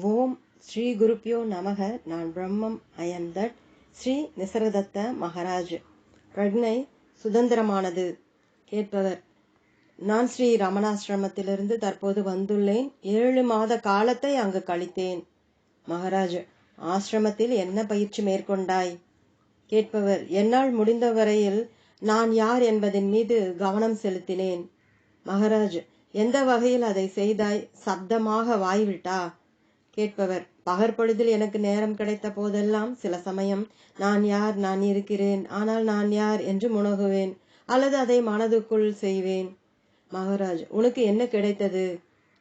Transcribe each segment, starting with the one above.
ஓம் ஸ்ரீ குருப்பியோ நமக. நான் பிரம்மம் அயந்தட் தட் ஸ்ரீ நிசரதத்த மகராஜ். பிரக்னை சுதந்திரமானது கேட்பவர். நான் ஸ்ரீ ரமணாசிரமத்திலிருந்து தற்போது வந்துள்ளேன். ஏழு மாத காலத்தை அங்கு கழித்தேன். மகாராஜ் ஆசிரமத்தில் என்ன பயிற்சி மேற்கொண்டாய்? கேட்பவர் என்னால் முடிந்த வரையில் நான் யார் என்பதன் மீது கவனம் செலுத்தினேன். மகாராஜ் எந்த வகையில் அதை செய்தாய்? சப்தமாக வாய்விட்டா? கேட்பவர். பகற்பொழுதில் எனக்கு நேரம் கிடைத்த போதெல்லாம் சில சமயம் நான் யார்? நான் இருக்கிறேன். ஆனால் நான் யார்? என்று முணகுவேன் அல்லது அதை மனதுக்குள் செய்வேன். மகாராஜ் உனக்கு என்ன கிடைத்தது?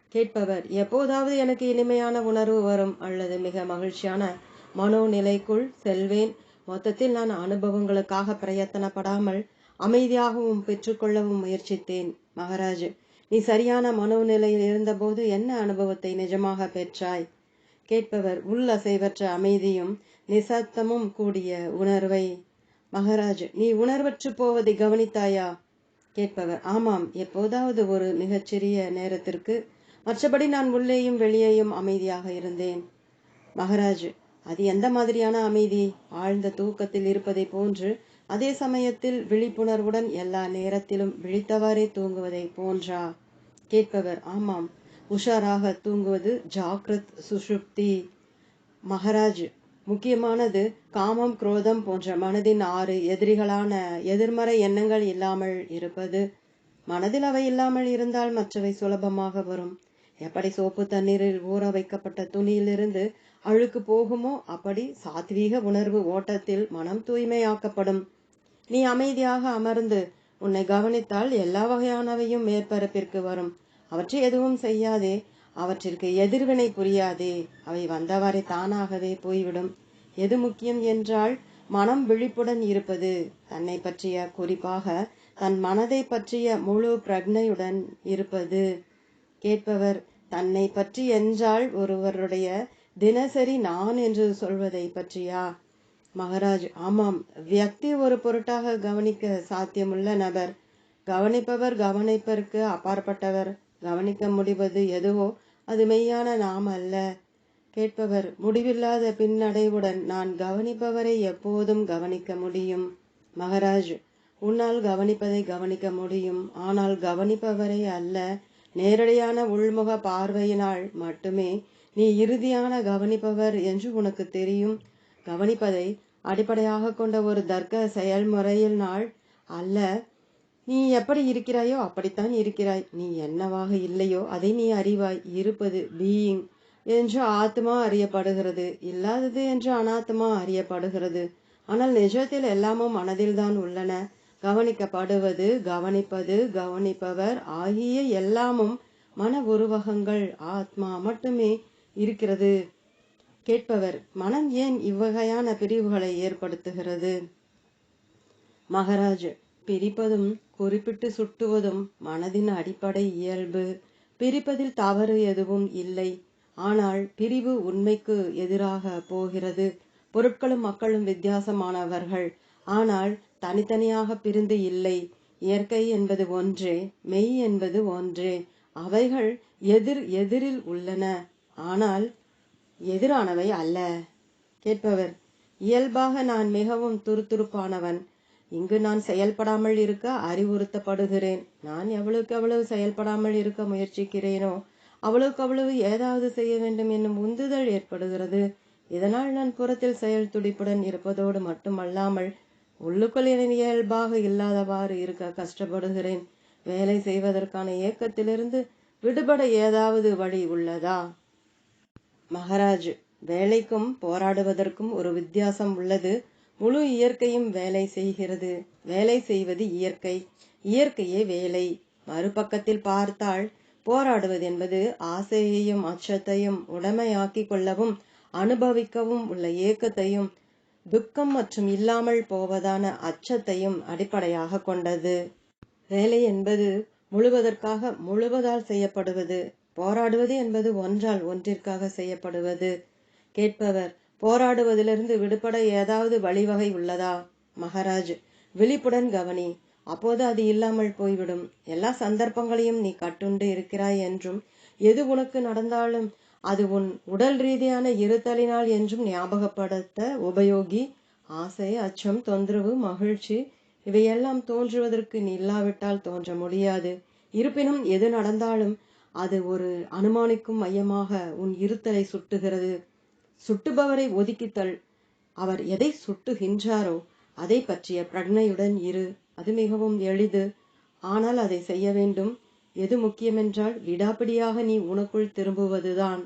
கேட்பவர். எப்போதாவது எனக்கு இனிமையான உணர்வு வரும் அல்லது மிக மகிழ்ச்சியான மனோநிலைக்குள் செல்வேன். மொத்தத்தில் நான் அனுபவங்களுக்காக பிரயத்தனப்படாமல் அமைதியாகவும் பெற்றுக்கொள்ளவும் முயற்சித்தேன். மகாராஜ் நீ சரியான மனோநிலையில் இருந்தபோது என்ன அனுபவத்தை நிஜமாக பெற்றாய்? கேட்பவர் உள்ளசைவற்ற அமைதியும் நிசத்தமும் கூடிய உணர்வை. மகாராஜ் நீ உணர்வற்று போவதை கவனித்தாயா? கேட்பவர் ஆமாம் எப்போதாவது ஒரு மிகச்சிறிய நேரத்திற்கு. மற்றபடி நான் உள்ளேயும் வெளியேயும் அமைதியாக இருந்தேன். மகாராஜ் அது எந்த மாதிரியான அமைதி? ஆழ்ந்த தூக்கத்தில் இருப்பதை போன்று அதே சமயத்தில் விழிப்புணர்வுடன் எல்லா நேரத்திலும் விழித்தவாறே தூங்குவதை போன்றா? கேட்பவர் ஆமாம் உஷாராக தூங்குவது ஜாக்ரத் சுஷுப்தி மகராஜ் முக்கியமானது காமம் குரோதம் போன்ற மனதின் ஆறு எதிரிகளான எதிர்மறை எண்ணங்கள் இல்லாமல் இருப்பது. மனதில் அவை இல்லாமல் இருந்தால் மற்றவை சுலபமாக வரும். எப்படி சோப்பு தண்ணீரில் ஊற வைக்கப்பட்ட துணியிலிருந்து அழுக்கு போகுமோ அப்படி சாத்வீக உணர்வு ஓட்டத்தில் மனம் தூய்மையாக்கப்படும். நீ அமைதியாக அமர்ந்து உன்னை கவனித்தால் எல்லா வகையானவையும் மேற்பரப்பிற்கு வரும். அவற்றை எதுவும் செய்யாதே. அவற்றிற்கு எதிர்வினை புரியாதே. அவை வந்தவாறே தானாகவே போய்விடும். எது முக்கியம் என்றால் மனம் விழிப்புடன் இருப்பது. தன்னை பற்றிய குறிப்பாக தன் மனதை பற்றிய முழு பிரக்னையுடன் இருப்பது. கேட்பவர் தன்னை பற்றி என்றால் ஒருவருடைய தினசரி நான் என்று சொல்வதை பற்றியா? மகராஜ் ஆமாம். வியக்தி ஒரு பொருட்டாக கவனிக்க சாத்தியமுள்ள நபர். கவனிப்பவர் கவனிப்பதற்கு அப்பாற்பட்டவர். கவனிக்க முடிவது எதுவோ அது மெய்யான நாம் அல்ல. கேட்பவர் முடிவில்லாத பின்னடைவுடன் நான் கவனிப்பவரை எப்போதும் கவனிக்க முடியும். மகாராஜ் உன்னால் கவனிப்பதை கவனிக்க முடியும். ஆனால் கவனிப்பவரை அல்ல நேரடியான உள்முக பார்வையினால் மட்டுமே நீ இறுதியான கவனிப்பவர் என்று உனக்கு தெரியும். கவனிப்பதை அடிப்படையாக கொண்ட ஒரு தர்க்க செயல்முறையினால் அல்ல நீ எப்படி இருக்கிறாயோ அப்படித்தான் இருக்கிறாய். நீ என்னவாக இல்லையோ அதை நீ அறிவாய். இருப்பது பீயிங் என்று ஆத்மா அறியப்படுகிறது. இல்லாதது என்று அனாத்மா அறியப்படுகிறது. ஆனால் நிஜத்தில் எல்லாமும் மனதில்தான் உள்ளன. கவனிக்கப்படுவது கவனிப்பது கவனிப்பவர் ஆகிய எல்லாமும் மன உருவகங்கள். ஆத்மா மட்டுமே இருக்கிறது. கேட்பவர் மனம் ஏன் இவ்வகையான பிரிவுகளை ஏற்படுத்துகிறது? மகாராஜ் பிரிப்பதும் குறிப்பிட்டு சுட்டுவதும் மனதின் அடிப்படை இயல்பு. பிரிப்பதில் தவறு எதுவும் இல்லை. ஆனால் பிரிவு உண்மைக்கு எதிராக போகிறது. பொருட்களும் மக்களும் வித்தியாசமானவர்கள். ஆனால் தனித்தனியாக பிரிந்து இல்லை. இயற்கை என்பது ஒன்றே மெய் என்பது ஒன்றே. அவைகள் எதிர் எதிரில் உள்ளன. ஆனால் எதிரானவை அல்ல. கேட்பவர் இயல்பாக நான் மிகவும் துருதுருப்பானவன் இங்கு நான் செயல்படாமல் இருக்க அறிவுறுத்தப்படுகிறேன். நான் எவ்வளவுக்கு எவ்வளவு செயல்படாமல் இருக்க முயற்சிக்கிறேனோ அவ்வளவுக்கு அவ்வளவு ஏதாவது செய்ய வேண்டும் என்னும் உந்துதல் ஏற்படுகிறது. இதனால் நான் புறத்தில் செயல் துடிப்புடன் இருப்பதோடு மட்டுமல்லாமல் உள்ளுக்குள் என இயல்பாக இல்லாதவாறு இருக்க கஷ்டப்படுகிறேன். வேலை செய்வதற்கான இயக்கத்திலிருந்து விடுபட ஏதாவது வழி உள்ளதா? மகாராஜ் வேலைக்கும் போராடுவதற்கும் ஒரு வித்தியாசம் உள்ளது. முழு இயற்கையும் வேலை செய்கிறது. வேலை செய்வது இயற்கை. இயற்கையே வேலை. மறுபக்கத்தில் பார்த்தால் போராடுவது என்பது ஆசையையும் அச்சத்தையும் உடமையாக்கி கொள்ளவும் அனுபவிக்கவும் உள்ள ஏக்கத்தையும் துக்கம் மற்றும் இல்லாமல் போவதான அச்சத்தையும் அடிப்படையாக கொண்டது. வேலை என்பது முழுவதற்காக முழுவதால் செய்யப்படுவது. போராடுவது என்பது ஒன்றால் ஒன்றிற்காக செய்யப்படுவது. கேட்பவர் போராடுவதிலிருந்து விடுபட ஏதாவது வழிவகை உள்ளதா? மகாராஜ் விழிப்புடன் கவனி. அப்போது அது இல்லாமல் போய்விடும். எல்லா சந்தர்ப்பங்களையும் நீ கட்டுண்டு இருக்கிறாய் என்றும் எது உனக்கு நடந்தாலும் அது உன் உடல் ரீதியான இருத்தலினால் என்றும் ஞாபகப்படுத்த உபயோகி. ஆசை அச்சம் தொந்தரவு மகிழ்ச்சி இவையெல்லாம் தோன்றுவதற்கு நீ இல்லாவிட்டால் தோன்ற முடியாது. இருப்பினும் எது நடந்தாலும் அது ஒரு அனுமானிக்கும் மையமாக உன் இருத்தலை சுட்டுகிறது. சுட்டுபவரை ஒதுக்கித்தள் அவர் எதை சுட்டுகின்றாரோ அதை பற்றிய பிரக்னையுடன் இரு. அது மிகவும் எளிது. ஆனால் அதை செய்ய வேண்டும். எது முக்கியமென்றால் விடாப்பிடியாக நீ உனக்குள் திரும்புவதுதான்.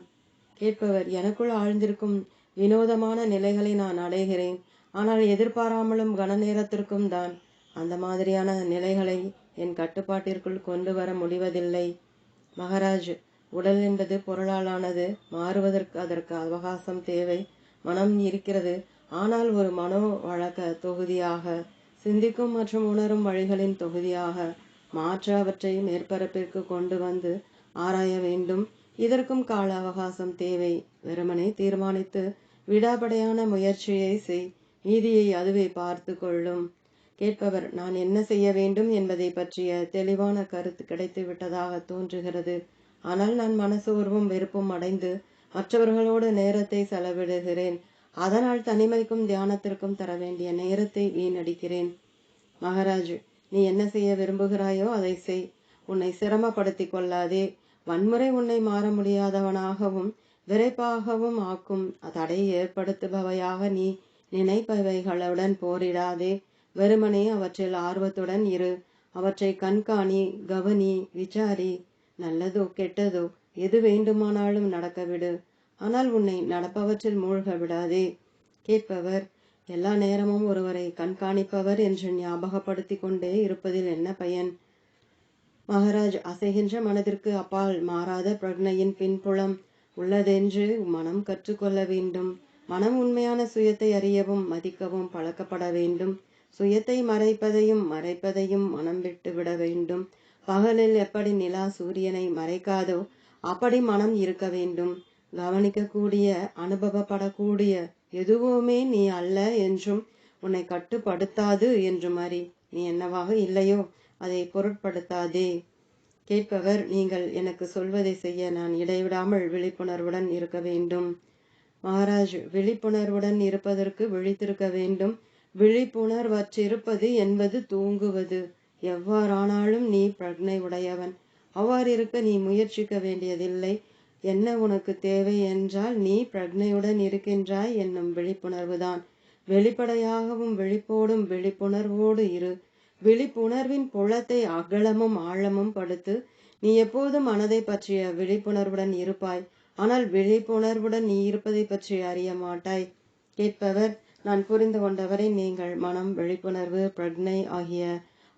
கேட்பவர் எனக்குள் ஆழ்ந்திருக்கும் வினோதமான நிலைகளை நான் அடைகிறேன். ஆனால் எதிர்பாராமலும் கன நேரத்திற்கும் தான். அந்த மாதிரியான நிலைகளை என் கட்டுப்பாட்டிற்குள் கொண்டு வர முடிவதில்லை. மகாராஜ் உடல் என்பது பொருளாலானது மாறுவதற்கு அதற்கு அவகாசம் தேவை. மனம் இருக்கிறது. ஆனால் ஒரு மனோ வழக்க தொகுதியாக சிந்திக்கும் மற்றும் உணரும் வழிகளின் தொகுதியாக மாற்ற அவற்றை மேற்பரப்பிற்கு கொண்டு வந்து ஆராய வேண்டும். இதற்கும் கால அவகாசம் தேவை. வெறுமனை தீர்மானித்து விடாபடையான முயற்சியை செய். நீதியை அதுவே பார்த்து கொள்ளும். கேட்பவர் நான் என்ன செய்ய வேண்டும் என்பதை பற்றிய தெளிவான கருத்து கிடைத்து விட்டதாக தோன்றுகிறது. ஆனால் நான் மனசோர்வும் வெறுப்பும் அடைந்து மற்றவர்களோடு நேரத்தை செலவிடுகிறேன். அதனால் தனிமைக்கும் தியானத்திற்கும் தர வேண்டிய நேரத்தை வீணடிக்கிறேன். மகாராஜ் நீ என்ன செய்ய விரும்புகிறாயோ அதை செய். உன்னை சிரமப்படுத்தி கொள்ளாதே. வன்முறை உன்னை மாற முடியாதவனாகவும் விரைப்பாகவும் ஆக்கும். தடை ஏற்படுத்துபவையாக நீ நினைப்பவைகளுடன் போரிடாதே. வெறுமனே அவற்றில் ஆர்வத்துடன் இரு. அவற்றை கண்காணி கவனி விசாரி. நல்லதோ கெட்டதோ எது வேண்டுமானாலும் நடக்க விடு ஆனால் உன்னை நடப்பவற்றில் மூழ்க விடாதே. கேட்பவர் எல்லா நேரமும் ஒருவரை கண்காணிப்பவர் என்று ஞாபகப்படுத்தி கொண்டே இருப்பதில் என்ன பயன்? மகாராஜ் அசைகின்ற மனதிற்கு அப்பால் மாறாத பிரக்னையின் பின்புலம் உள்ளதென்று மனம் கற்றுக்கொள்ள வேண்டும். மனம் உண்மையான சுயத்தை அறியவும் மதிக்கவும் பழக்கப்பட வேண்டும். சுயத்தை மறைப்பதையும் மறைப்பதையும் மனம் விட்டு விட வேண்டும். பகலில் எப்படி நிலா சூரியனை மறைக்காதோ அப்படி மனம் இருக்க வேண்டும். கவனிக்கக்கூடிய அனுபவப்படக்கூடிய எதுவுமே நீ அல்ல என்றும் உன்னை கட்டுப்படுத்தாது என்று மாறி நீ என்னவாக இல்லையோ அதை பொருட்படுத்தாதே. கேட்பவர் நீங்கள் எனக்கு சொல்வதை செய்ய நான் இடைவிடாமல் விழிப்புணர்வுடன் இருக்க வேண்டும். மகாராஜ் விழிப்புணர்வுடன் இருப்பதற்கு விழித்திருக்க வேண்டும். விழிப்புணர்வற்றிருப்பது என்பது தூங்குவது. எவ்வாறானாலும் நீ பிரக்னை உடையவன் அவ்வாறு இருக்க நீ முயற்சிக்க வேண்டியதில்லை. என்ன உனக்கு தேவை என்றால் நீ பிரக்னையுடன் இருக்கின்றாய் என்னும் விழிப்புணர்வுதான். வெளிப்படையாகவும் விழிப்போடும் விழிப்புணர்வோடு இரு. விழிப்புணர்வின் புலத்தை அகலமும் ஆழமும் படுத்து நீ எப்போதும் மனதை பற்றிய விழிப்புணர்வுடன் இருப்பாய். ஆனால் விழிப்புணர்வுடன் நீ இருப்பதை பற்றி அறிய மாட்டாய். கேட்பவர் நான் புரிந்து கொண்டவரை நீங்கள் மனம் விழிப்புணர்வு பிரக்னை ஆகிய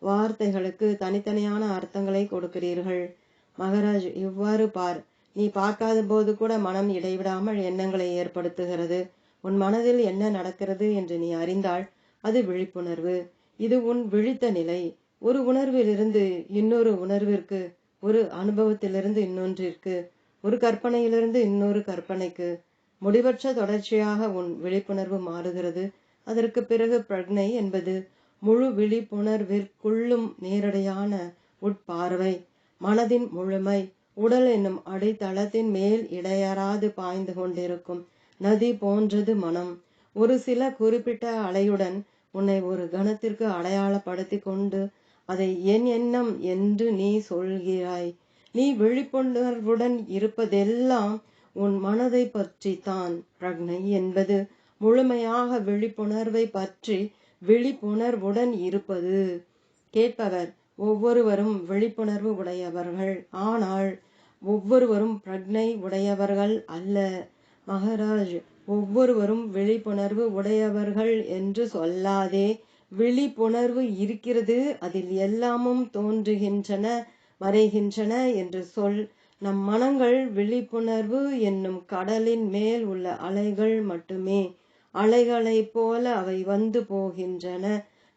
வார்த்தைகளுக்கு தனித்தனியான அர்த்தங்களை கொடுக்கிறீர்கள். மகராஜ் இவ்வாறு பார். நீ பார்க்காத போது கூட மனம் இடைவிடாமல் எண்ணங்களை ஏற்படுத்துகிறது. உன் மனதில் என்ன நடக்கிறது என்று நீ அறிந்தால் அது விழிப்புணர்வு. இது உன் விழித்த நிலை. ஒரு உணர்விலிருந்து இன்னொரு உணர்விற்கு ஒரு அனுபவத்திலிருந்து இன்னொன்றிற்கு ஒரு கற்பனையிலிருந்து இன்னொரு கற்பனைக்கு முடிவற்ற தொடர்ச்சியாக உன் விழிப்புணர்வு மாறுகிறது. அதற்கு பிறகு பிரக்னை என்பது முழு விழிப்புணர்விற்குள்ளும் நேரடியான உட்பார்வை. மனதின் முழுமை உடல் என்னும் அடித்தளத்தின் மேல் இடையறாது பாய்ந்து கொண்டிருக்கும் நதி போன்றது மனம். ஒரு சில குறிப்பிட்ட அலையுடன் உன்னை ஒரு கணத்திற்கு அடையாளப்படுத்தி கொண்டு அதை என் எண்ணம் என்று நீ சொல்கிறாய். நீ விழிப்புணர்வுடன் இருப்பதெல்லாம் உன் மனதை பற்றி தான் பிரக்னை என்பது முழுமையாக விழிப்புணர்வை பற்றி விழிப்புணர்வுடன் இருப்பது. கேட்பவர் ஒவ்வொருவரும் விழிப்புணர்வு உடையவர்கள். ஆனால் ஒவ்வொருவரும் பிரக்னை உடையவர்கள் அல்ல. மகாராஜ் ஒவ்வொருவரும் விழிப்புணர்வு உடையவர்கள் என்று சொல்லாதே. விழிப்புணர்வு இருக்கிறது அதில் எல்லாமும் தோன்றுகின்றன மறைகின்றன என்று சொல். நம் மனங்கள் விழிப்புணர்வு என்னும் கடலின் மேல் உள்ள அலைகள் மட்டுமே. அலைகளைப் போல அவை வந்து போகின்றன.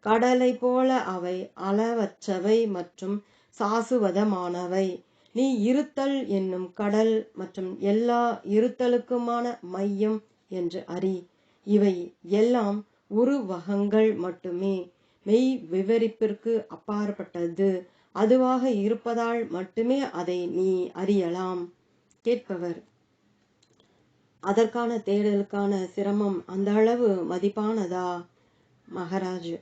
கடலை போல அவை அளவற்றவை மற்றும் சாசுவதமானவை. நீ இருத்தல் என்னும் கடல் மற்றும் எல்லா இருத்தலுக்குமான மையம் என்று அறி. இவை எல்லாம் உருவகங்கள் மட்டுமே. மெய் விவரிப்பிற்கு அப்பாற்பட்டது. அதுவாக இருப்பதால் மட்டுமே அதை நீ அறியலாம். கேட்பவர். அதற்கான தேடலுக்கான சிரமம் அந்த அளவு மதிப்பானதா? மகராஜ்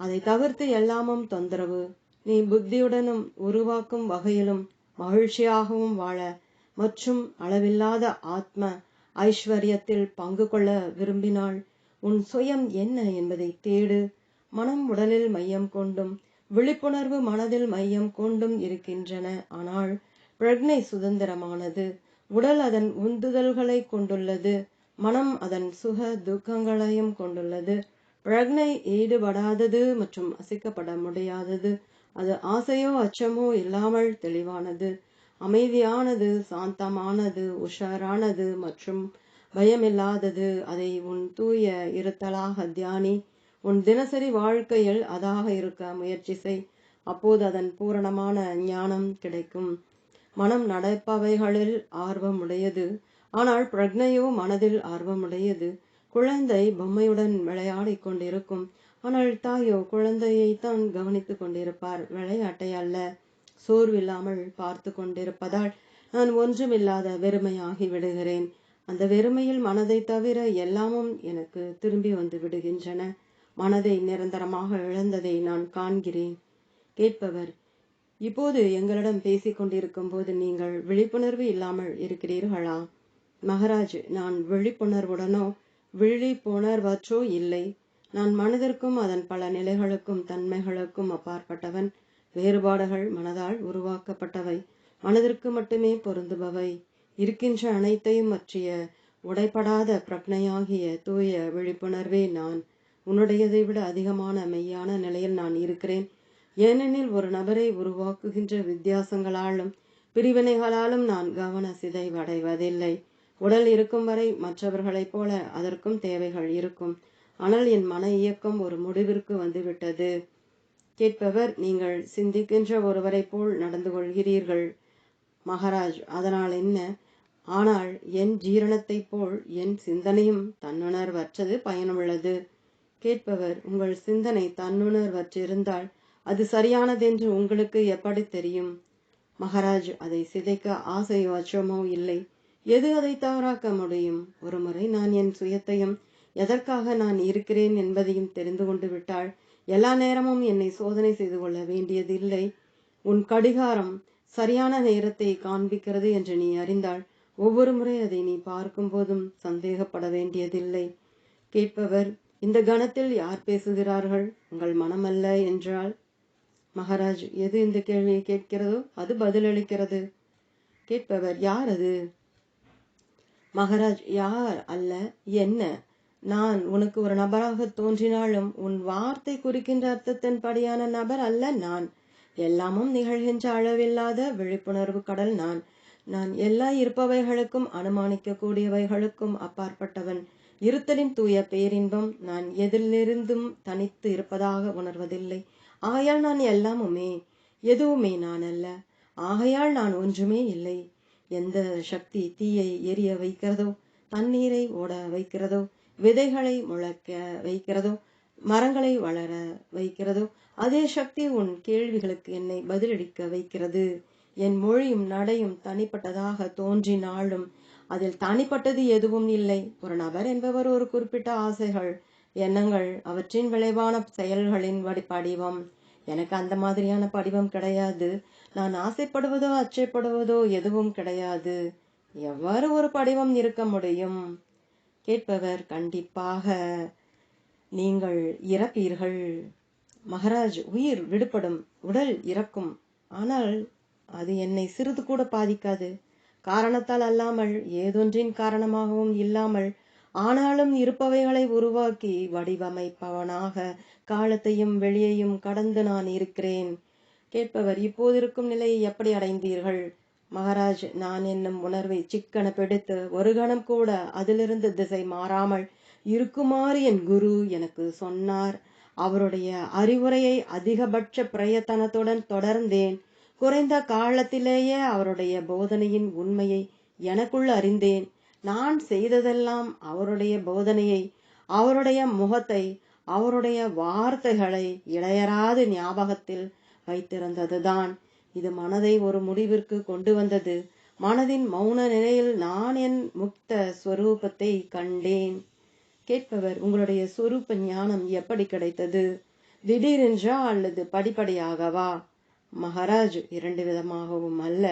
அதை தவிர்த்து எல்லாமும் தொந்தரவு. நீ புத்தியுடனும் உருவாக்கும் வகையிலும் மகிழ்ச்சியாகவும் வாழ மற்றும் அளவில்லாத ஆத்ம ஐஸ்வர்யத்தில் பங்கு கொள்ள விரும்பினால் உன் சுயம் என்ன என்பதை தேடு. மனம் உடலில் மையம் கொண்டும் விழிப்புணர்வு மனதில் மையம் கொண்டும் இருக்கின்றன. ஆனால் பிரக்னை சுதந்திரமானது உடல் அதன் உந்துதல்களை கொண்டுள்ளது. மனம் அதன் சுக துக்கங்களையும் கொண்டுள்ளது. பிரக்னை ஈடுபடாதது மற்றும் அசைக்கப்பட முடியாதது. அது ஆசையோ அச்சமோ இல்லாமல் தெளிவானது. அமைதியானது சாந்தமானது உஷாரானது மற்றும் பயமில்லாதது. அதை உன் தூய இருத்தலாக தியானி உன் தினசரி வாழ்க்கையில் அதாக இருக்க முயற்சி செய். அப்போது அதன் பூரணமான ஞானம் கிடைக்கும். மனம் நடப்பவைகளில் ஆர்வமுடையது. ஆனால் பிரக்னையோ மனதில் ஆர்வமுடையது. குழந்தை பொம்மையுடன் விளையாடிக் கொண்டிருக்கும். ஆனால் தாயோ குழந்தையை தான் கவனித்துக் கொண்டிருப்பார். விளையாட்டை அல்ல சோர்வில்லாமல் பார்த்து கொண்டிருப்பதால் நான் ஒன்றுமில்லாத வெறுமையாகி விடுகிறேன். அந்த வெறுமையில் மனதை தவிர எல்லாமும் எனக்கு திரும்பி வந்து விடுகின்றன. மனதை நிரந்தரமாக இழந்ததை நான் காண்கிறேன். கேட்பவர் இப்போது எங்களிடம் பேசிக் கொண்டிருக்கும் போது நீங்கள் விழிப்புணர்வு இல்லாமல் இருக்கிறீர்களா? மகராஜ் நான் விழிப்புணர்வுடனோ விழிப்புணர்வற்றோ இல்லை. நான் மனதிற்கும் அதன் பல நிலைகளுக்கும் தன்மைகளுக்கும் அப்பாற்பட்டவன். வேறுபாடுகள் மனதால் உருவாக்கப்பட்டவை. மனதிற்கு மட்டுமே பொருந்துபவை. இருக்கின்ற அனைத்தையும் பற்றிய உடைப்படாத பிரக்னையாகிய தூய விழிப்புணர்வே நான். உன்னுடையதை விட அதிகமான மெய்யான நிலையில் நான் இருக்கிறேன். ஏனெனில் ஒரு நபரை உருவாக்குகின்ற வித்தியாசங்களாலும் பிரிவினைகளாலும் நான் கவன சிதைவடைவதில்லை உடல் இருக்கும் வரை மற்றவர்களைப் போல அதற்கும் தேவைகள் இருக்கும். ஆனால் என் மன இயக்கம் ஒரு முடிவிற்கு வந்துவிட்டது. கேட்பவர் நீங்கள் சிந்திக்கின்ற ஒருவரை போல் நடந்து கொள்கிறீர்கள். மகாராஜ் அதனால் என்ன? ஆனால் என் ஜீரணத்தைப் போல் என் சிந்தனையும் தன்னுணர்வற்றது பயனுள்ளது. கேட்பவர் உங்கள் சிந்தனை தன்னுணர்வற்றிருந்தால் அது சரியானதென்று உங்களுக்கு எப்படி தெரியும்? மகாராஜ் அதை சிதைக்க ஆசை வச்சமோ இல்லை? எது அதை தவறாக்க முடியும்? ஒருமுறை நான் என் சுயத்தையும் எதற்காக நான் இருக்கிறேன் என்பதையும் தெரிந்து கொண்டு விட்டால் எல்லா நேரமும் என்னை சோதனை செய்து கொள்ள வேண்டியதில்லை. உன் கடிகாரம் சரியான நேரத்தை காண்பிக்கிறது என்று நீ அறிந்தால் ஒவ்வொரு முறை அதை நீ பார்க்கும் போதும் சந்தேகப்பட வேண்டியதில்லை. கேட்பவர் இந்த கணத்தில் யார் பேசுகிறார்கள்? உங்கள் மனமல்ல என்றால் மகாராஜ் எது இந்த கேள்வியை கேட்கிறதோ அது பதிலளிக்கிறது. கேட்பவர் யார் அது? மகாராஜ் யார் அல்ல என்ன? நான் உனக்கு ஒரு நபராக தோன்றினாலும் உன் வார்த்தை குறிக்கின்ற அர்த்தத்தின் படியான நபர் அல்ல நான். எல்லாமும் நிகழ்கின்ற அளவில்லாத விழிப்புணர்வு கடல் நான். நான் எல்லா இருப்பவைகளுக்கும் அனுமானிக்க கூடியவைகளுக்கும் அப்பாற்பட்டவன். இருத்தலின் தூய பேரின்பம் நான் எதிலிருந்தும் தனித்து இருப்பதாக உணர்வதில்லை. ஆகையால் நான் எல்லாமுமே எதுவுமே நான் அல்ல. ஆகையால் நான் ஒன்றுமே இல்லை. எந்த சக்தி தீயை எரிய வைக்கிறதோ தண்ணீரை ஓட வைக்கிறதோ விதைகளை முளைக்க வைக்கிறதோ மரங்களை வளர வைக்கிறதோ அதே சக்தி உன் கேள்விகளுக்கு என்னை பதிலளிக்க வைக்கிறது. என் மொழியும் நடையும் தனிப்பட்டதாக தோன்றினாலும் அதில் தனிப்பட்டது எதுவும் இல்லை. ஒரு நபர் என்பவர் ஒரு குறிப்பிட்ட ஆசைகள் எண்ணங்கள் அவற்றின் விளைவான செயல்களின் வடி படிவம். எனக்கு அந்த மாதிரியான படிவம் கிடையாது. நான் ஆசைப்படுவதோ அச்சைப்படுவதோ எதுவும் கிடையாது. எவ்வாறு ஒரு படிவம் இருக்க முடியும்? கேட்பவர் கண்டிப்பாக. நீங்கள் இறப்பீர்கள். மகராஜ் உயிர் விடுபடும். உடல் இறக்கும். ஆனால் அது என்னை சிறிது கூட பாதிக்காது. காரணத்தால் அல்லாமல் ஏதொன்றின் காரணமாகவும் இல்லாமல் ஆனாலும் இருப்பவைகளை உருவாக்கி வடிவமைப்பவனாக காலத்தையும் வெளியையும் கடந்து நான் இருக்கிறேன். கேட்பவர் இப்போதிருக்கும் நிலையை எப்படி அடைந்தீர்கள்? மகாராஜ் நான் என்னும் உணர்வை சிக்கன பிடித்து ஒரு கணம் கூட அதிலிருந்து திசை மாறாமல் இருக்குமாறு என் குரு எனக்கு சொன்னார். அவருடைய அறிவுரையை அதிகபட்ச பிரயத்தனத்துடன் தொடர்ந்தேன். குறைந்த காலத்திலேயே அவருடைய போதனையின் உண்மையை எனக்குள் அறிந்தேன். நான் செய்ததெல்லாம் அவருடைய போதனையை அவருடைய முகத்தை அவருடைய வார்த்தைகளை இடையராது ஞாபகத்தில் வைத்திருந்ததுதான். இது மனதை ஒரு முடிவிற்கு கொண்டு வந்தது. மனதின் மௌன நிலையில் நான் என் முக்த ஸ்வரூபத்தை கண்டேன். கேட்பவர் உங்களுடைய சொரூப ஞானம் எப்படி கிடைத்தது? திடீரென்றா அல்லது படிப்படியாகவா? மகாராஜ் இரண்டு விதமாகவும் அல்ல.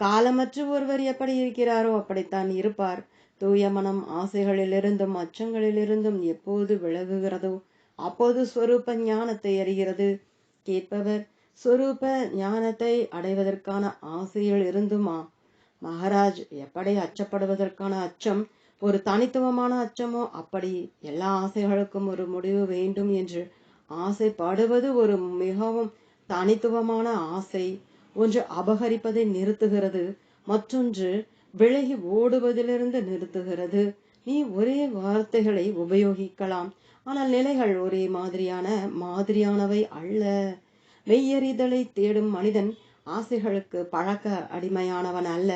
காலமற்று ஒருவர் எப்படி இருக்கிறாரோ அப்படித்தான் இருப்பார். தூய மனம் ஆசைகளிலிருந்தும் அச்சங்களிலிருந்தும் எப்போது விலகுகிறதோ அப்போது ஸ்வரூப ஞானத்தை அறிகிறது. கேட்பவர் ஸ்வரூப ஞானத்தை அடைவதற்கான ஆசையில் இருந்துமா? மகாராஜ் எப்படி அச்சப்படுவதற்கான அச்சம்? ஒரு தனித்துவமான அச்சமோ? அப்படி எல்லா ஆசைகளுக்கும் ஒரு முடிவு வேண்டும் என்று ஆசைப்படுவது ஒரு மிகவும் தனித்துவமான ஆசை. ஒன்று அபகரிப்பதை நிறுத்துகிறது. மற்றொன்று விலகி ஓடுவதிலிருந்து நிறுத்துகிறது. நீ ஒரே வார்த்தைகளை உபயோகிக்கலாம். ஆனால் நிலைகள் ஒரே மாதிரியான மாதிரியானவை அல்ல. மெய்யறிதலை தேடும் மனிதன் ஆசைகளுக்கு பழக்க அடிமையானவன் அல்ல.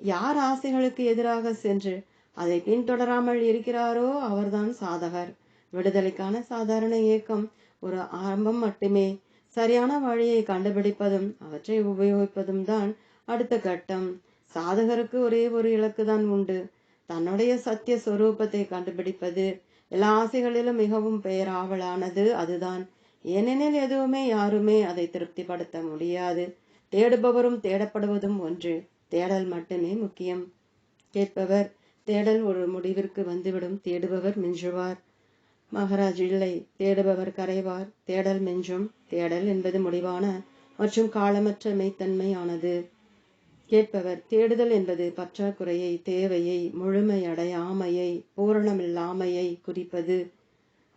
யார் ஆசைகளுக்கு எதிராக சென்று அதை பின்தொடராமல் இருக்கிறாரோ அவர்தான் சாதகர். விடுதலைக்கான சாதாரண இயக்கம் ஒரு ஆரம்பம் மட்டுமே. சரியான வழியை கண்டுபிடிப்பதும் அவற்றை உபயோகிப்பதும் தான் அடுத்த கட்டம். சாதகருக்கு ஒரே ஒரு இலக்கு தான் உண்டு. தன்னுடைய சத்திய சொரூபத்தை கண்டுபிடிப்பது எல்லா ஆசைகளிலும் மிகவும் பெயராவலானது அதுதான். ஏனெனில் எதுவுமே யாருமே அதை திருப்திப்படுத்த முடியாது. தேடுபவரும் தேடப்படுவதும் ஒன்று. தேடல் மட்டுமே முக்கியம். கேட்பவர் தேடல் ஒரு முடிவிற்கு வந்துவிடும். தேடுபவர் மிஞ்சுவார். மகாராஜ் இல்லை. தேடுபவர் கரைவார். தேடல் மிஞ்சும். தேடல் என்பது முடிவான மற்றும் காலமற்ற மெய்த்தன்மையானது. கேட்பவர் தேடுதல் என்பது பற்றாக்குறையை தேவையை முழுமையடையாமையை பூரணமில்லாமையை குறிப்பது.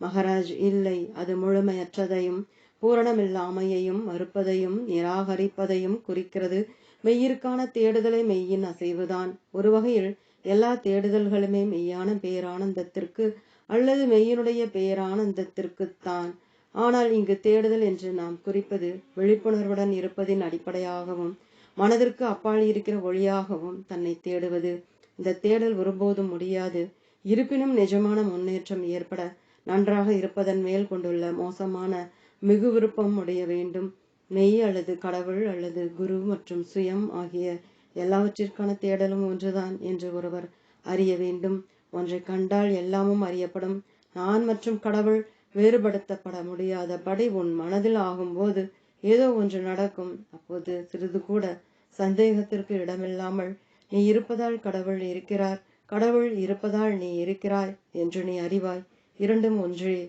மகாராஜ் இல்லை அது முழுமையற்றதையும் பூரணமில்லாமையையும் மறுப்பதையும் நிராகரிப்பதையும் குறிக்கிறது. மெய்யிற்கான தேடுதலை மெய்யின் அசைவுதான். ஒரு வகையில் எல்லா தேடுதல்களுமே மெய்யான பேரானந்தத்திற்கு அல்லது மெய்யினுடைய பேரானந்தத்திற்குத்தான். ஆனால் இங்கு தேடுதல் என்று நாம் குறிப்பது விழிப்புணர்வுடன் இருப்பதின் அடிப்படையாகவும் மனதிற்கு அப்பால் இருக்கிற ஒளியாகவும் தன்னை தேடுவது. இந்த தேடல் ஒருபோதும் முடியாது. இருப்பினும் நிஜமான முன்னேற்றம் ஏற்பட நன்றாக இருப்பதன் மேல் கொண்டுள்ள மோசமான மிகு விருப்பம் உடைய வேண்டும். மெய் அல்லது கடவுள் அல்லது குரு மற்றும் சுயம் ஆகிய எல்லாவற்றிற்கான தேடலும் ஒன்றுதான் என்று ஒருவர் அறிய வேண்டும். ஒன்றை கண்டால் எல்லாமும் அறியப்படும். நான் மற்றும் கடவுள் வேறுபடுத்தப்பட முடியாத படை உன் மனதில் ஆகும்போது ஏதோ ஒன்று நடக்கும். அப்போது சிறிது கூட சந்தேகத்திற்கு இடமில்லாமல் நீ இருப்பதால் கடவுள் இருக்கிறார் கடவுள் இருப்பதால் நீ இருக்கிறாய் என்று நீ அறிவாய். இரண்டும் ஒன்றே.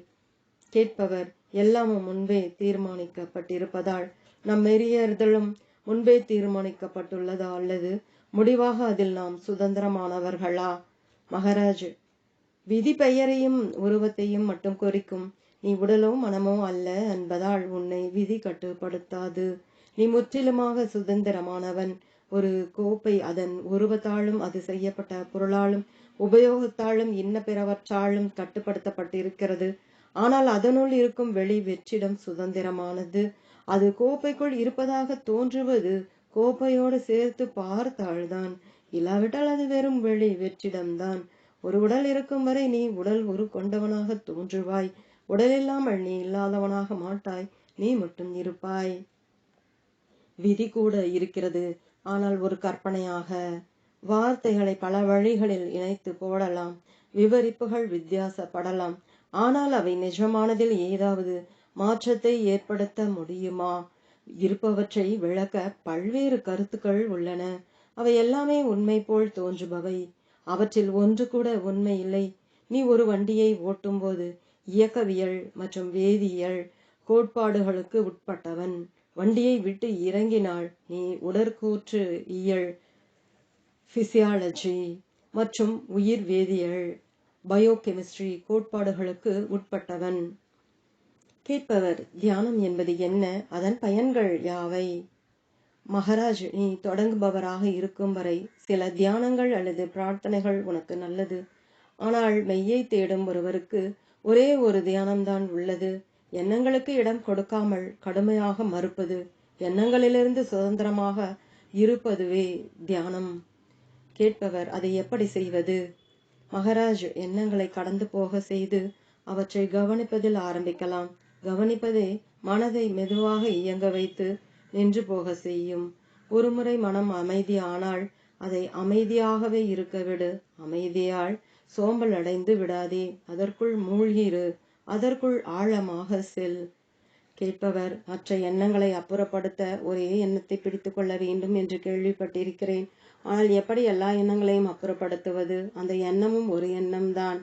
கேட்பவர் எல்லாமும் முன்பே தீர்மானிக்கப்பட்டிருப்பதால் நம் எரியறுதலும் முன்பே தீர்மானிக்கப்பட்டுள்ளதா அல்லது முடிவாக அதில் நாம் சுதந்திரமானவர்களா? மகாராஜ் விதி பெயரையும் உருவத்தையும் மட்டும் குறிக்கும் நீ உடலோ மனமோ அல்ல என்பதால் உன்னை விதி கட்டுப்படுத்தாது. நீ முற்றிலுமாக சுதந்திரமானவன். ஒரு கோப்பை அதன் உருவத்தாலும் அது செய்யப்பட்ட பொருளாலும் உபயோகத்தாலும் இன்ன பிறவற்றாலும் கட்டுப்படுத்தப்பட்டிருக்கிறது. ஆனால் அதனுள் இருக்கும் வெளி வெற்றிடம் சுதந்திரமானது. அது கோப்பைக்குள் இருப்பதாக தோன்றுவது கோப்பையோடு சேர்த்து பார்த்தால்தான். இல்லாவிட்டால் அது வெறும் வெளி வெற்றிடம்தான். ஒரு உடல் இருக்கும் வரை நீ உடல் ஒரு கொண்டவனாக தோன்றுவாய். உடல் இல்லாமல் நீ இல்லாதவனாக மாட்டாய். நீ மட்டும் இருப்பாய். விதி கூட இருக்கிறது. ஆனால் ஒரு கற்பனையாக வார்த்தைகளை பல வழிகளில் இணைத்து போடலாம். விவரிப்புகள் வித்தியாசப்படலாம். ஆனால் அவை நிஜமானதில் ஏதாவது மாற்றத்தை ஏற்படுத்த முடியுமா? இருப்பவற்றை விளக்க பல்வேறு கருத்துக்கள் உள்ளன. அவை எல்லாமே உண்மை போல் தோன்றுபவை. அவற்றில் ஒன்று கூட உண்மை இல்லை. நீ ஒரு வண்டியை ஓட்டும்போது இயக்கவியல் மற்றும் வேதியியல் கோட்பாடுகளுக்கு உட்பட்டவன். வண்டியை விட்டு இறங்கினால் நீ உடற்கூற்று இயல் பிசியாலஜி மற்றும் உயிர் வேதியியல் பயோகெமிஸ்ட்ரி கோட்பாடுகளுக்கு உட்பட்டவன். கேட்பவர் தியானம் என்பது என்ன? அதன் பயன்கள் யாவை? மகராஜ் நீ தொடங்குபவராக இருக்கும் வரை சில தியானங்கள் அல்லது பிரார்த்தனைகள் உனக்கு நல்லது. ஆனால் மெய்யை தேடும் ஒருவருக்கு ஒரே ஒரு தியானம்தான் உள்ளது. எண்ணங்களுக்கு இடம் கொடுக்காமல் கடுமையாக மறுப்பது எண்ணங்களிலிருந்து சுதந்திரமாக இருப்பதுவே தியானம். கேட்பவர் அதை எப்படி செய்வது? மகாராஜ் எண்ணங்களை கடந்து போக செய்து அவற்றை கவனிப்பதில் ஆரம்பிக்கலாம். கவனிப்பதே மனதை மெதுவாக இயங்க வைத்து நின்று போக செய்யும். ஒருமுறை மனம் அமைதியானால் அதை அமைதியாகவே இருக்க விடு. அமைதியால் சோம்பல் அடைந்து விடாதே. அதற்குள் மூழ்கிரு. அதற்குள் ஆழமாக செல் கேட்பவர் மற்ற எண்ணங்களை அப்புறப்படுத்த ஒரே எண்ணத்தை பிடித்து கொள்ள வேண்டும் என்று கேள்விப்பட்டிருக்கிறேன். ஆனால் எப்படி எல்லா எண்ணங்களையும் அப்புறப்படுத்துவது? அந்த எண்ணமும் ஒரு எண்ணம்தான்.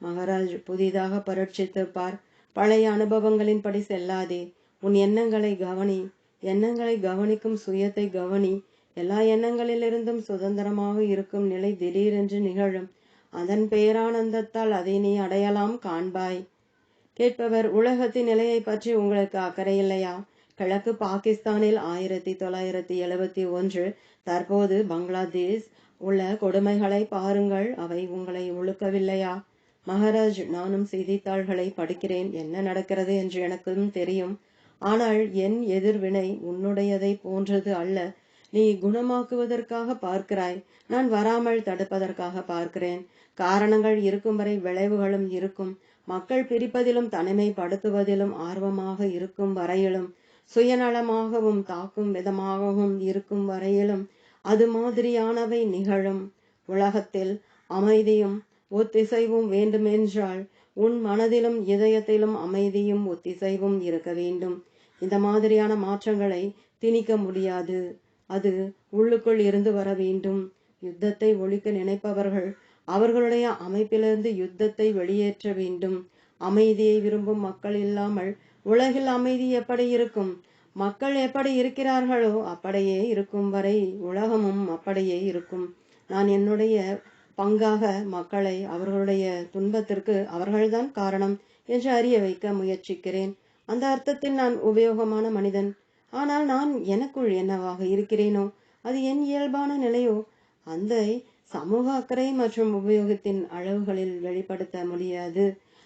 மகாராஜ் புதிதாக பரீட்சித்து பார் பழைய அனுபவங்களின்படி செல்லாதே. உன் எண்ணங்களை கவனி. எண்ணங்களை கவனிக்கும் சுயத்தை கவனி. எல்லா எண்ணங்களிலிருந்தும் சுதந்திரமாக இருக்கும் நிலை திடீரென்று நிகழும். அதன் பேரானந்தத்தால் அதை நீ அடையலாம் காண்பாய். கேட்பவர் உலகத்தின் நிலையை பற்றி உங்களுக்கு அக்கறை இல்லையா கிழக்கு பாகிஸ்தானில் ஆயிரத்தி தொள்ளாயிரத்தி எழுபத்தி ஒன்று தற்போது பங்களாதேஷ் உள்ள கொடுமைகளை பாருங்கள் அவை உங்களை ஒழுக்கவில்லையா மகாராஜ் நானும் செய்தித்தாள்களை படிக்கிறேன் என்ன நடக்கிறது என்று எனக்கும் தெரியும். ஆனால் என் எதிர்வினை உன்னுடையதை போன்றது அல்ல. நீ குணமாக்குவதற்காக பார்க்கிறாய் நான் வராமல் தடுப்பதற்காக பார்க்கிறேன். காரணங்கள் இருக்கும் வரை விளைவுகளும் இருக்கும். மக்கள் பிரிப்பதிலும் தனிமைப்படுத்துவதிலும் ஆர்வமாக இருக்கும் வரையிலும் சுயநலமாகவும் தாக்கும் விதமாகவும் இருக்கும் வரையிலும் அது மாதிரியானவை நிகழும். உலகத்தில் அமைதியும் ஒத்திசைவும் வேண்டுமென்றால் உன் மனதிலும் இதயத்திலும் அமைதியும் ஒத்திசைவும் இருக்க வேண்டும். இந்த மாதிரியான மாற்றங்களை திணிக்க முடியாது. அது உள்ளுக்குள் இருந்து வர வேண்டும். யுத்தத்தை ஒழிக்க நினைப்பவர்கள் அவர்களுடைய அமைப்பிலிருந்து யுத்தத்தை வெளியேற்ற வேண்டும். அமைதியை விரும்பும் மக்கள் இல்லாமல் உலகில் அமைதி எப்படி இருக்கும்? மக்கள் எப்படி இருக்கிறார்களோ அப்படியே இருக்கும் வரை உலகமும் அப்படியே இருக்கும். நான் என்னுடைய பங்காக மக்களை அவர்களுடைய துன்பத்திற்கு அவர்கள்தான் காரணம் என்று அறிய வைக்க முயற்சிக்கிறேன். அந்த அர்த்தத்தில் நான் உபயோகமான மனிதன். ஆனால் நான் எனக்குள் என்னவாக இருக்கிறேனோ? அது என் இயல்பான நிலையோ? அந்த சமூக அக்கறை மற்றும் உபயோகத்தின் அளவுகளில் வெளிப்படுத்த முடியாது.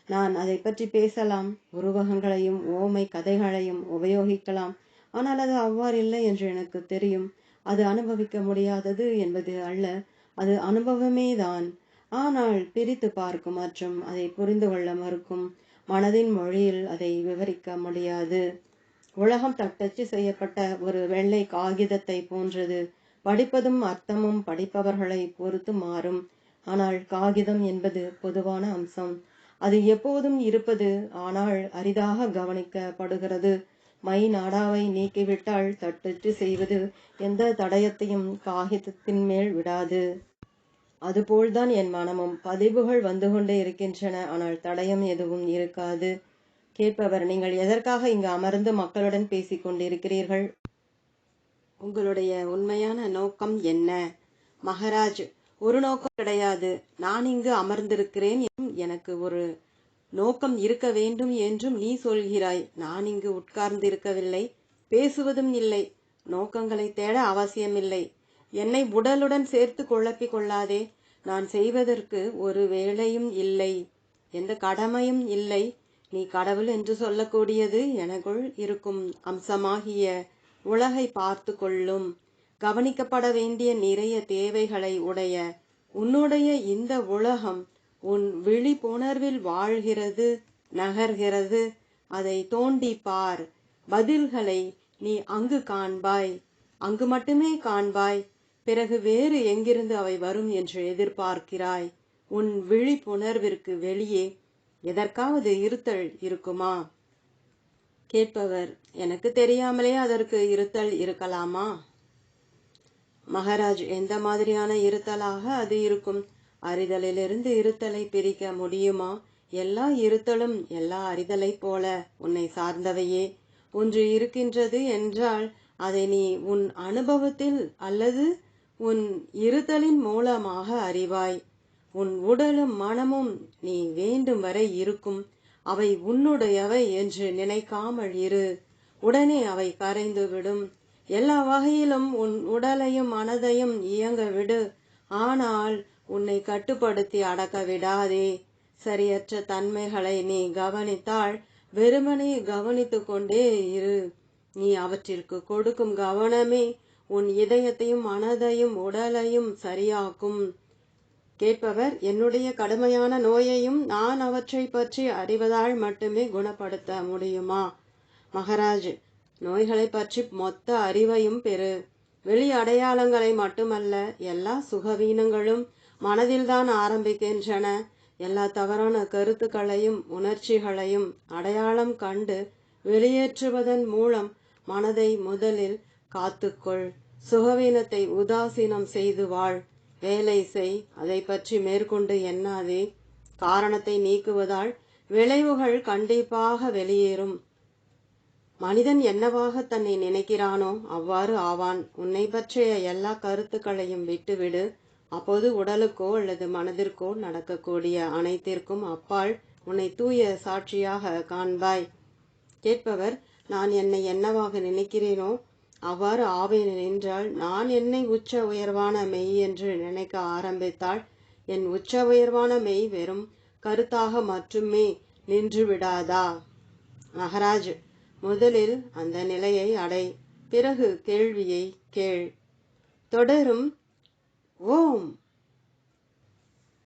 நான் அதை பற்றி பேசலாம். உருவகங்களையும் ஓமை கதைகளையும் உபயோகிக்கலாம். ஆனால் அது அவ்வாறில்லை என்று எனக்கு தெரியும். அது அனுபவிக்க முடியாதது என்பது அல்ல. அது அனுபவமே தான். ஆனால் பிரித்து பார்க்கும் மற்றும் அதை புரிந்து கொள்ள மறுக்கும் மனதின் மொழியில் அதை விவரிக்க முடியாது. உலகம் தட்டச்சு செய்யப்பட்ட ஒரு வெள்ளை காகிதத்தை போன்றது. படிப்பதும் அர்த்தமும் படிப்பவர்களை பொறுத்து மாறும். ஆனால் காகிதம் என்பது பொதுவான அம்சம். அது எப்போதும் இருப்பது ஆனால் அரிதாக கவனிக்கப்படுகிறது. மை நாடாவை நீக்கிவிட்டால் தட்டச்சு செய்வது எந்த தடயத்தையும் காகிதத்தின் மேல் விடாது. அதுபோல்தான் என் மனமும். பதிவுகள் வந்து கொண்டே இருக்கின்றன. ஆனால் தடயம் எதுவும் இருக்காது. கேட்பவர் நீங்கள் எதற்காக இங்கு அமர்ந்து மக்களுடன் பேசிக் கொண்டிருக்கிறீர்கள்? உங்களுடைய உண்மையான நோக்கம் என்ன? மகராஜ் ஒரு நோக்கம் கிடையாது. நான் இங்கு அமர்ந்திருக்கிறேன் எனக்கு ஒரு நோக்கம் இருக்க வேண்டும் என்றும் நீ சொல்கிறாய். நான் இங்கு உட்கார்ந்திருக்கவில்லை. பேசுவதும் இல்லை. நோக்கங்களை தேட அவசியமில்லை. என்னை உடலுடன் சேர்த்து குழப்பிக் கொள்ளாதே. நான் செய்வதற்கு ஒரு வேலையும் இல்லை. எந்த கடமையும் இல்லை. நீ கடவுள் என்று சொல்லக்கூடியது எனக்குள் இருக்கும் அம்சமாகிய உலகை பார்த்து கொள்ளும் கவனிக்கப்பட வேண்டிய நிறைய தேவைகளை உடைய உன்னுடைய இந்த உலகம் உன் விழிப்புணர்வில் வாழ்கிறது நகர்கிறது. அதை தோண்டி பார். பதில்களை நீ அங்கு காண்பாய். அங்கு மட்டுமே காண்பாய். பிறகு வேறு எங்கிருந்து அவை வரும் என்று எதிர்பார்க்கிறாய். உன் விழிப்புணர்விற்கு வெளியே எதற்காவது இருத்தல் இருக்குமா? கேட்பவர் எனக்கு தெரியாமலே அதற்கு இருத்தல் இருக்கலாமா? மகாராஜ் எந்த மாதிரியான இருத்தலாக அது இருக்கும்? அறிதலிலிருந்து இருத்தலை பிரிக்க முடியுமா? எல்லா இருத்தலும் எல்லா அறிதலைப் போல உன்னை சார்ந்தவையே. ஒன்று இருக்கின்றது என்றால் அதை நீ உன் அனுபவத்தில் அல்லது உன் இருத்தலின் மூலமாக அறிவாய். உன் உடலும் மனமும் நீ வேண்டும் வரை இருக்கும். அவை உன்னுடையவை என்று நினைக்காமல் இரு. உடனே அவை கரைந்துவிடும். எல்லா வகையிலும் உன் உடலையும் மனதையும் இயங்க விடு ஆனால் உன்னை கட்டுப்படுத்தி அடக்க விடாதே சரியற்ற தன்மைகளை நீ கவனித்தால் வெறுமனே கவனித்து கொண்டே இரு. நீ அவற்றிற்கு கொடுக்கும் கவனமே உன் இதயத்தையும் மனதையும் உடலையும் சரியாக்கும். கேட்பவர் என்னுடைய கடுமையான நோயையும் நான் அவற்றை பற்றி அறிவதால் மட்டுமே குணப்படுத்த முடியுமா? மகராஜ் நோய்களை பற்றி மொத்த அறிவையும் பெறு. வெளி அடையாளங்களை மட்டுமல்ல எல்லா சுகவீனங்களும் மனதில்தான் ஆரம்பிக்கின்றன. எல்லா தவறான கருத்துக்களையும் உணர்ச்சிகளையும் அடையாளம் கண்டு வெளியேற்றுவதன் மூலம் மனதை முதலில் காத்துக்கொள். சுகவீனத்தை உதாசீனம் செய்து வாழ். வேலை செய் அதை பற்றி மேற்கொண்டு எண்ணாதே. காரணத்தை நீக்குவதால் விளைவுகள் கண்டிப்பாக வெளியேறும். மனிதன் என்னவாக தன்னை நினைக்கிறானோ அவ்வாறு ஆவான். உன்னை பற்றிய எல்லா கருத்துக்களையும் விட்டுவிடு. அப்போது உடலுக்கோ அல்லது மனதிற்கோ நடக்கக்கூடிய அனைத்திற்கும் அப்பால் உன்னை தூய சாட்சியாக காண்பாய். கேட்பவர் நான் என்னை என்னவாக நினைக்கிறேனோ அவ்வாறு ஆவேன் என்றால் நான் என்னை உச்ச உயர்வான மெய் என்று நினைக்க ஆரம்பித்தால் என் உச்ச உயர்வான மெய் வெறும் கருத்தாக மட்டுமே நின்று விடாதா மகராஜ் முதலில் அந்த நிலையை அடை. பிறகு கேள்வியை கேள். தொடரும். ஓம்!